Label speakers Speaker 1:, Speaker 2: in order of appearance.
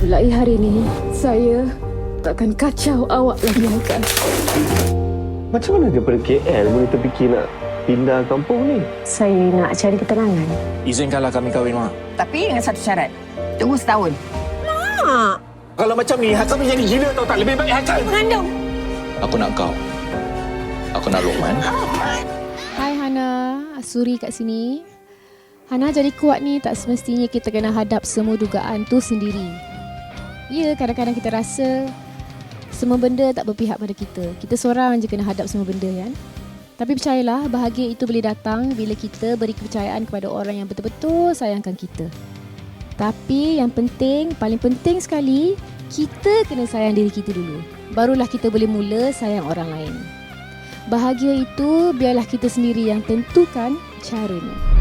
Speaker 1: Mulai hari ini, saya takkan kacau awak lagi, Haikal.
Speaker 2: Macam mana daripada KL boleh terfikir nak pindah kampung ni?
Speaker 1: Saya nak cari ketenangan.
Speaker 3: Izinkanlah kami kahwin, Mak.
Speaker 4: Tapi dengan satu syarat. Tunggu setahun.
Speaker 3: Kalau macam ni, Hakam jadi gila tau tak? Lebih baik Hakam.
Speaker 4: Mengandung.
Speaker 3: Aku nak kau. Aku nak Luqman.
Speaker 5: Hai Hana, Asuri kat sini. Hana jadi kuat ni tak semestinya kita kena hadap semua dugaan tu sendiri. Ya, kadang-kadang kita rasa semua benda tak berpihak pada kita. Kita seorang je kena hadap semua benda kan. Tapi percayalah, bahagia itu boleh datang bila kita beri kepercayaan kepada orang yang betul-betul sayangkan kita. Tapi yang penting, paling penting sekali, kita kena sayang diri kita dulu. Barulah kita boleh mula sayang orang lain. Bahagia itu biarlah kita sendiri yang tentukan caranya.